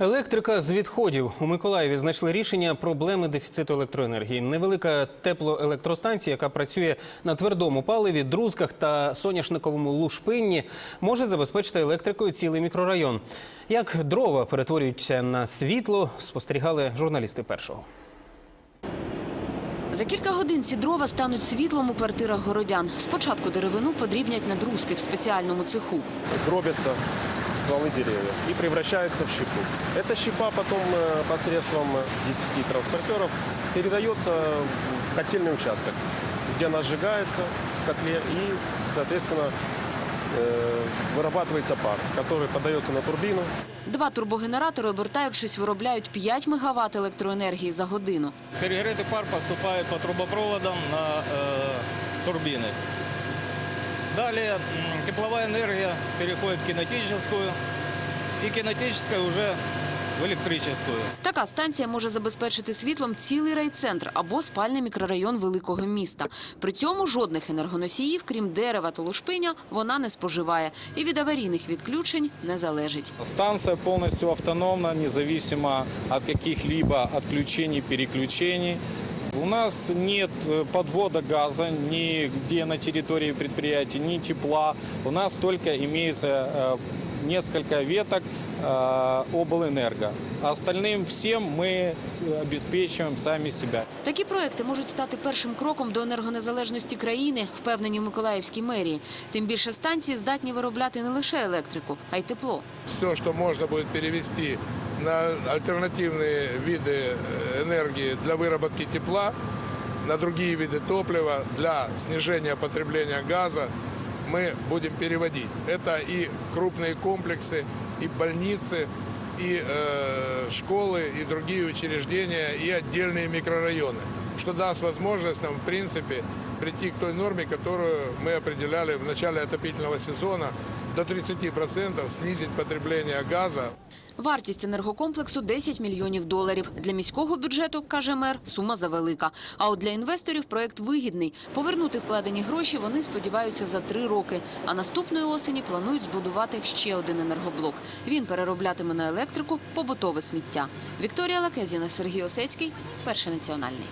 Електрика з відходів у Миколаєві знайшли рішення проблеми дефіциту електроенергії. Невелика теплоелектростанція, яка працює на твердому паливі, друзках та соняшниковому лушпинні, може забезпечити електрикою цілий мікрорайон. Як дрова перетворюються на світло, спостерігали журналісти першого. За кілька годин ці дрова стануть світлом у квартирах городян. Спочатку деревину подрібнять на друзки в спеціальному цеху. дробятся стволы деревьев и превращаются в щепу. Эта щепа потом э, посредством 10 транспортеров передается в котельный участок, где она сжигается в котле и, соответственно, э, вырабатывается пар, который подается на турбину. Два турбогенератори, обертаючись, виробляють 5 мегаватт електроенергії за годину. Перегретый пар поступает по трубопроводам на э, турбины. Далее тепловая энергия переходит в кинетическую, и кинетическая уже в электрическую. Така станція може забезпечити світлом цілий райцентр або спальний мікрорайон великого міста. При цьому жодних енергоносіїв, крім дерева та лушпиня, вона не споживає і від аварійних відключень не залежить. Станция полностью автономна, независимо от каких-либо отключений, переключений. У нас нет э, подвода газа нигде на территории предприятия, ни тепла. У нас только имеется э, несколько веток э, облэнерго. А Остальным всем мы с- обеспечиваем сами себя. Такі проекти можуть стати першим кроком до енергонезалежності країни, впевнені в Миколаївській мерії. Тим більше станції здатні виробляти не лише електрику, а й тепло. все, что можно будет перевести на альтернативные виды э, энергии для выработки тепла, на другие виды топлива, для снижения потребления газа, мы будем переводить. Это и крупные комплексы, и больницы, и э, школы, и другие учреждения, и отдельные микрорайоны, что даст возможность нам, в принципе, прийти к той норме, которую мы определяли в начале отопительного сезона, до 30% снизить потребление газа. Вартість енергокомплексу 10 мільйонів доларів. Для міського бюджету, каже мер, сума завелика. А от для інвесторів проект вигідний. Повернути вкладені гроші вони сподіваються за три роки. А наступної осені планують збудувати ще один енергоблок. Він перероблятиме на електрику побутове сміття. Вікторія Лакезіна, Сергій Осецький, перший національний.